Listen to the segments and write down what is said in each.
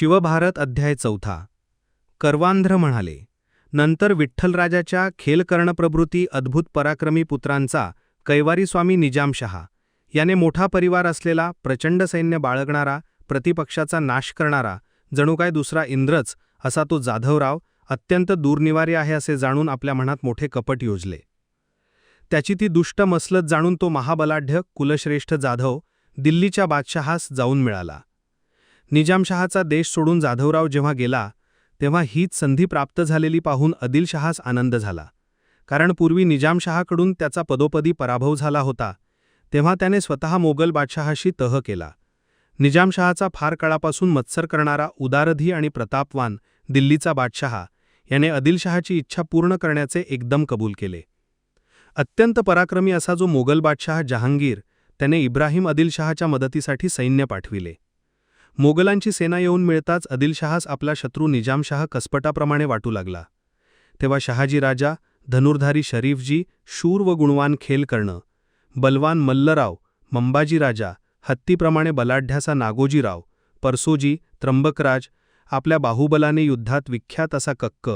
शिवभारत अध्याय चौथा. कर्वांध्र म्हणाले नंतर विठ्ठलराजाच्या खेलकर्णप्रभृती अद्भुत पराक्रमी पुत्रांचा कैवारी स्वामी निजामशहा याने मोठा परिवार असलेला प्रचंड सैन्य बाळगणारा प्रतिपक्षाचा नाश करणारा जणू काय दुसरा इंद्रच असा तो जाधवराव अत्यंत दूरनिवारी आहे असे जाणून आपल्या मनात मोठे कपट योजले. त्याची ती दुष्ट मसलत जाणून तो महाबलाढ्य कुलश्रेष्ठ जाधव दिल्लीच्या बादशहास जाऊन मिळाला. निजामशहाचा देश सोडून जाधवराव जेव्हा गेला तेव्हा हीच संधी प्राप्त झालेली पाहून आदिलशहास आनंद झाला. कारण पूर्वी निजामशहाकडून त्याचा पदोपदी पराभव झाला होता तेव्हा त्याने स्वतः मोगल बादशहाशी तह केला. निजामशहाचा फार काळापासून मत्सर करणारा उदारधी आणि प्रतापवान दिल्लीचा बादशहा याने आदिलशहाची इच्छा पूर्ण करण्याचे एकदम कबूल केले. अत्यंत पराक्रमी असा जो मोगल बादशहा जहांगीर त्याने इब्राहिम आदिलशहाच्या मदतीसाठी सैन्य पाठविले. मोगलांची सेना येऊन मिळताच आदिलशहास आपला शत्रू निजामशाह कसपटाप्रमाणे वाटू लागला. तेव्हा शहाजी राजा धनुर्धारी शरीफजी शूर व गुणवान खेल करणं बलवान मल्लराव मंबाजी राजा हत्तीप्रमाणे बलाढ्याचा नागोजीराव परसोजी त्र्यंबकराज आपल्या बाहुबलाने युद्धात विख्यात असा कक्क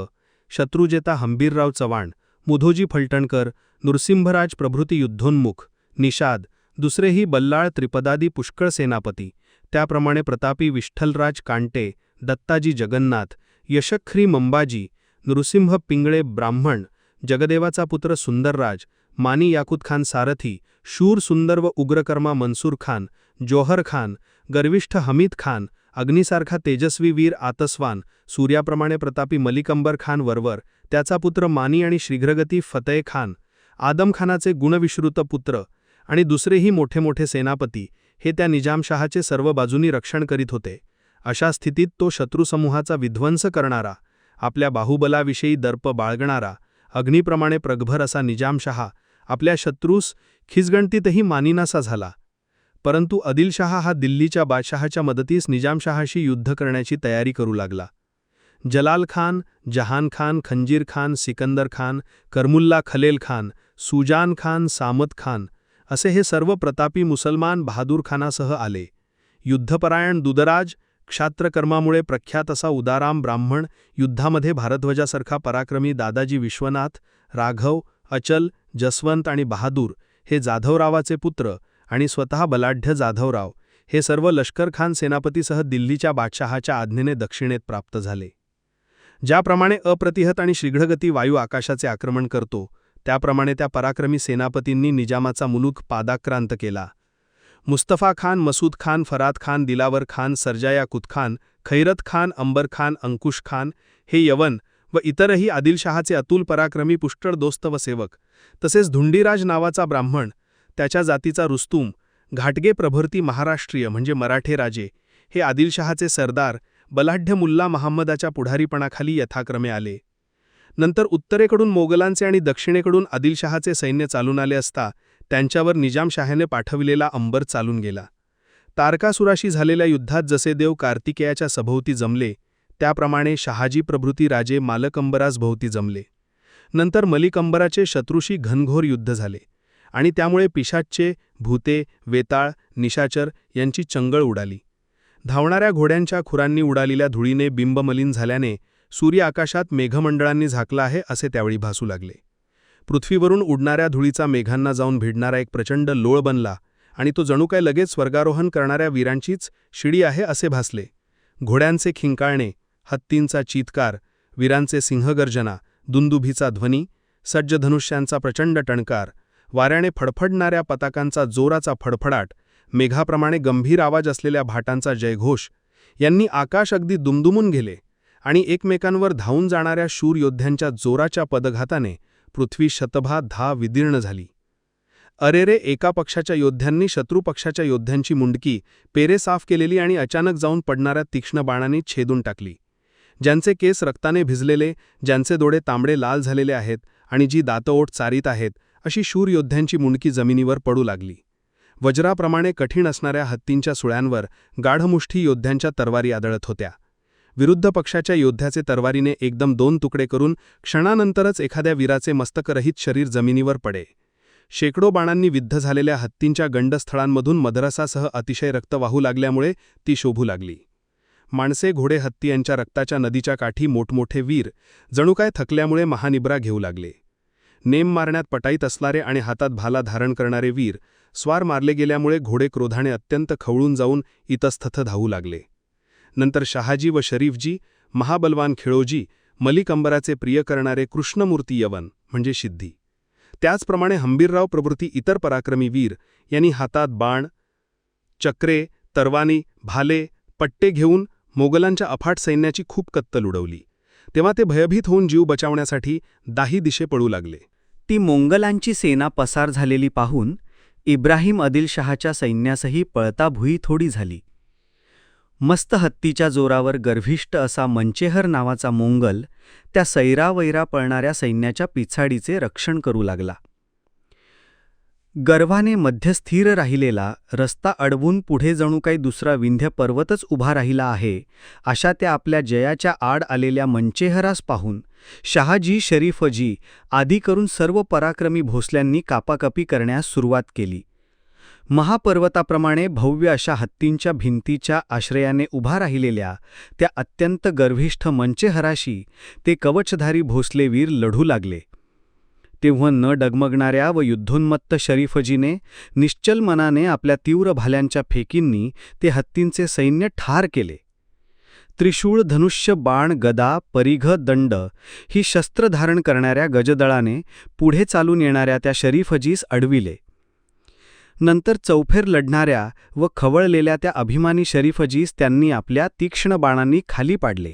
शत्रुजेता हंबीरराव चव्हाण मुधोजी फलटणकर नृसिंहराज प्रभृती युद्धोन्मुख निषाद दुसरेही बल्लाळ त्रिपदादी पुष्कळ सेनापती त्याप्रमाणे प्रतापी विठ्ठलराज कांटे दत्ताजी जगन्नाथ यशख्री मंबाजी नृसिंह पिंगळे ब्राह्मण जगदेवाचा पुत्र सुंदरराज मानी याकूत खान सारथी शूर सुंदर व उग्रकर्मा मनसूर खान जोहर खान गर्विष्ठ हमीद खान अग्निसारखा तेजस्वी वीर आतस्वान सूर्याप्रमाणे प्रतापी मलिकंबर खान वरवर त्याचा पुत्र मानी आणि श्रीघ्रगती फतेह खान आदमखानाचे गुणविश्रुत पुत्र आणि दुसरेही मोठे मोठे सेनापती हे त्या निजामशहाचे सर्व बाजूनी रक्षण करीत होते. अशा स्थितीत तो शत्रुसमूहाचा विध्वंस करणारा आपल्या बाहुबलाविषयी दर्प बाळगणारा अग्निप्रमाणे प्रगभर असा निजामशहा आपल्या शत्रूस खिजगणतीतही मानिनासा झाला. परंतु आदिलशहा हा दिल्लीच्या बादशहाच्या मदतीस निजामशहाशी युद्ध करण्याची तयारी करू लागला. जलाल खान जहान खान खंजीर खान सिकंदर खान करमुल्ला खलेल खान सुजान खान सामत खान असे हे सर्व प्रतापी मुसलमान बहादूर खानासह आले. युद्धपरायण दुदराज क्षात्रकर्मामुळे प्रख्यात असा उदाराम ब्राह्मण युद्धामध्ये भारध्वजासारखा पराक्रमी दादाजी विश्वनाथ राघव अचल जसवंत आणि बहादूर हे जाधवरावाचे पुत्र आणि स्वतः बलाढ्य जाधवराव हे सर्व लष्करखान सेनापतीसह दिल्लीच्या बादशहाच्या आज्ञेने दक्षिणेत प्राप्त झाले. ज्याप्रमाणे अप्रतिहत आणि शीघ्रगती वायू आकाशाचे आक्रमण करतो त्याप्रमाणे त्या पराक्रमी सेनापतींनी निजामाचा मुलूक पादाक्रांत केला. मुस्तफा खान मसूद खान फराद खान दिलावर खान सरजाया कुतखान खैरत खान अंबर खान अंकुश खान हे यवन व इतरही आदिलशहाचे अतुल पराक्रमी पुष्कळ दोस्त व सेवक तसेच धुंडीराज नावाचा ब्राह्मण त्याच्या जातीचा रुस्तुम घाटगे प्रभृती महाराष्ट्रीय म्हणजे मराठे राजे हे आदिलशहाचे सरदार बलाढ्य मुल्ला महम्मदाच्या पुढारीपणाखाली यथाक्रमे आले. नंतर उत्तरेकडून मोगलांचे आणि दक्षिणेकडून आदिलशहाचे सैन्य चालून आले असता त्यांच्यावर निजामशाहाने पाठविलेला अंबर चालून गेला. तारकासुराशी झालेल्या युद्धात जसे देव कार्तिकेयाच्या सभोवती जमले त्याप्रमाणे शहाजी प्रभृती राजे मालकंबरास भोवती जमले. नंतर मलिकंबराचे शत्रूशी घनघोर युद्ध झाले आणि त्यामुळे पिशाच्चे भूते वेताळ निशाचर यांची चंगळ उडाली. धावणाऱ्या घोड्यांच्या खुरांनी उडालेल्या धुळीने बिंबमलिन झाल्याने सूर्य आकाशात मेघमंडळांनी झाकला आहे असे त्यावेळी भासू लागले. पृथ्वीवरून उडणाऱ्या धुळीचा मेघांना जाऊन भिडणारा एक प्रचंड लोळ बनला आणि तो जणू काय लगेच स्वर्गारोहण करणाऱ्या वीरांचीच शिडी आहे असे भासले. घोड्यांचे खिंकाळणे हत्तींचा चीतकार वीरांचे सिंहगर्जना दुंदुभीचा ध्वनी सज्जधनुष्यांचा प्रचंड टणकार वाऱ्याने फडफडणाऱ्या पताकांचा जोराचा फडफडाट मेघाप्रमाणे गंभीर आवाज असलेल्या भाटांचा जयघोष यांनी आकाश अगदी दुमदुमून गेले. आणि एकमेकांवर धावून जाणाऱ्या शूर योद्ध्यांच्या जोराच्या पदघाताने पृथ्वी शतभा धा विदीर्ण झाली. अरेरे एका पक्षाच्या योद्ध्यांनी शत्रुपक्षाच्या योद्ध्यांची मुंडकी पेरे साफ केलेली आणि अचानक जाऊन पडणाऱ्या तीक्ष्ण बाणांनी छेदून टाकली. ज्यांचे केस रक्ताने भिजलेले ज्यांचे डोळे तांबडे लाल झालेले आहेत आणि जी दातओट चारीत आहेत अशी शूर योद्ध्यांची मुंडकी जमिनीवर पडू लागली. वज्राप्रमाणे कठीण असणाऱ्या हत्तींच्या सुळ्यांवर गाढमुष्ठी योद्ध्यांच्या तरवारी आदळत होत्या. विरुद्ध पक्षाच्या योद्ध्याचे तरवारीने एकदम दोन तुकडे करून क्षणानंतरच एखाद्या वीराचे मस्तकरहित शरीर जमिनीवर पडे. शेकडो बाणांनी विद्ध झालेल्या हत्तींच्या गंडस्थळांमधून मदरसासह अतिशय रक्त वाहू लागल्यामुळे ती शोभू लागली. माणसे घोडे हत्ती यांच्या रक्ताच्या नदीच्या काठी मोठमोठे वीर जणू काय थकल्यामुळे महानिब्रा घेऊ लागले. नेम मारण्यात पटाईत असणारे आणि हातात भाला धारण करणारे वीर स्वार मारले गेल्यामुळे घोडे क्रोधाने अत्यंत खवळून जाऊन इतस्तथ धावू लागले. नंतर शहाजी व शरीफजी महाबलवान खेळोजी मलिक अंबराचे प्रिय करणारे कृष्णमूर्ती यवन म्हणजे सिद्धी. त्याचप्रमाणे हंबीरराव प्रभृती इतर पराक्रमी वीर यांनी हातात बाण चक्रे तरवानी भाले पट्टे घेऊन मोगलांच्या अफाट सैन्याची खूप कत्तल उडवली. तेव्हा ते भयभीत होऊन जीव बचावण्यासाठी दाही दिशे पळू लागले. ती मोंगलांची सेना पसार झालेली पाहून इब्राहिम आदिलशहाच्या सैन्यासही पळताभुई थोडी झाली. मस्त हत्तीच्या जोरावर गर्भिष्ट असा मंचेहर नावाचा मोंगल त्या सैरावैरा पळणाऱ्या सैन्याच्या पिछाडीचे रक्षण करू लागला. गर्वाने मध्यस्थिर राहिलेला रस्ता अडवून पुढे जणू काही दुसरा विंध्य पर्वतच उभा राहिला आहे अशा त्या आपल्या जयाच्या आड आलेल्या मंचेहरास पाहून शहाजी शरीफजी आदी करून सर्व पराक्रमी भोसल्यांनी कापाकापी करण्यास सुरुवात केली. महापर्वताप्रमाणे भव्य अशा हत्तींच्या भिंतीच्या आश्रयाने उभा राहिलेल्या त्या अत्यंत गर्भिष्ठ मंचेहराशी ते कवचधारी भोसलेवीर लढू लागले. तेव्हा न डगमगणाऱ्या व युद्धोन्मत्त शरीफजीने निश्चल मनाने आपल्या तीव्र भाल्यांच्या फेकींनी ते हत्तींचे सैन्य ठार केले. त्रिशूळ धनुष्य बाण गदा परिघ दंड ही शस्त्र धारण करणाऱ्या गजदळाने पुढे चालून येणाऱ्या त्या शरीफजीस अडविले. नंतर चौफेर लढणाऱ्या व खवळलेल्या त्या अभिमानी शरीफजीस त्यांनी आपल्या तीक्ष्ण बाणांनी खाली पाडले.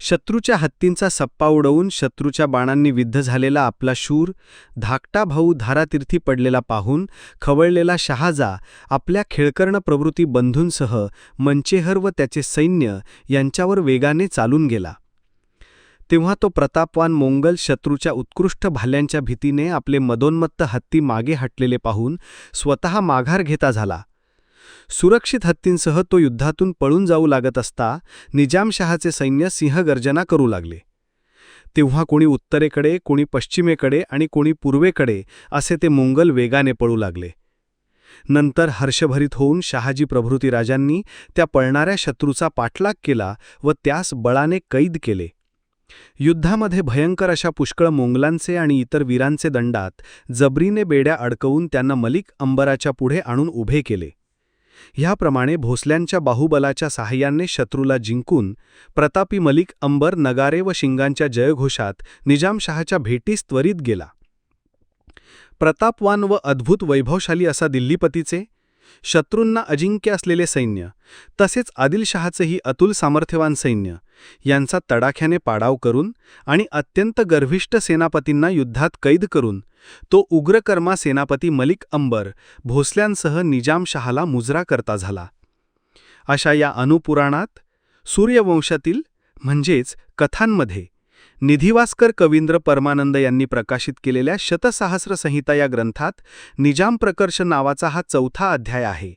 शत्रूच्या हत्तींचा सप्पा उडवून शत्रूच्या बाणांनी विद्ध झालेला आपला शूर धाकटा भाऊ धारातीर्थी पडलेला पाहून खवळलेला शहाजा आपल्या खेळकर्ण प्रवृत्ती बंधूंसह मंचेहर व त्याचे सैन्य यांच्यावर वेगाने चालून गेला. तेव्हा तो प्रतापवान मोंगल शत्रूच्या उत्कृष्ट भाल्यांच्या भीतीने आपले मदोन्मत्त हत्ती मागे हटलेले पाहून स्वतः माघार घेता झाला. सुरक्षित हत्तींसह तो युद्धातून पळून जाऊ लागत असता निजामशहाचे सैन्य सिंहगर्जना करू लागले. तेव्हा कोणी उत्तरेकडे कोणी पश्चिमेकडे आणि कोणी पूर्वेकडे असे ते मोंगल वेगाने पळू लागले. नंतर हर्षभरीत होऊन शहाजी प्रभृती राजांनी त्या पळणाऱ्या शत्रूचा पाठलाग केला व त्यास बळाने कैद केले. युद्धामध्ये भयंकर अशा पुष्कळ मोंगलांचे आणि इतर वीरांचे दंडात जबरीने बेड्या अडकवून त्यांना मलिक अंबराच्या पुढे आणून उभे केले. ह्याप्रमाणे भोसल्यांच्या बाहुबलाच्या सहाय्याने शत्रूला जिंकून प्रतापी मलिक अंबर नगारे व शिंगांच्या जयघोषात निजामशहाच्या भेटीस त्वरित गेला. प्रतापवान व अद्भुत वैभवशाली असा दिल्लीपतीचे शत्रूंना अजिंक्य असलेले सैन्य तसेच आदिलशहाचेही अतुल सामर्थ्यवान सैन्य यांचा तडाख्याने पाडाव करून आणि अत्यंत गर्भिष्ट सेनापतींना युद्धात कैद करून तो उग्रकर्मा सेनापती मलिक अंबर भोसल्यांसह निजामशहाला मुजरा करता झाला. अशा या अनुपुराणात सूर्यवंशातील म्हणजेच कथांमध्ये निधिवास्कर कवींद्र परमानंद यांनी प्रकाशित केलेल्या शतसहस्र संहिता या ग्रंथात निजाम प्रकर्ष नावाचा हा चौथा अध्याय आहे.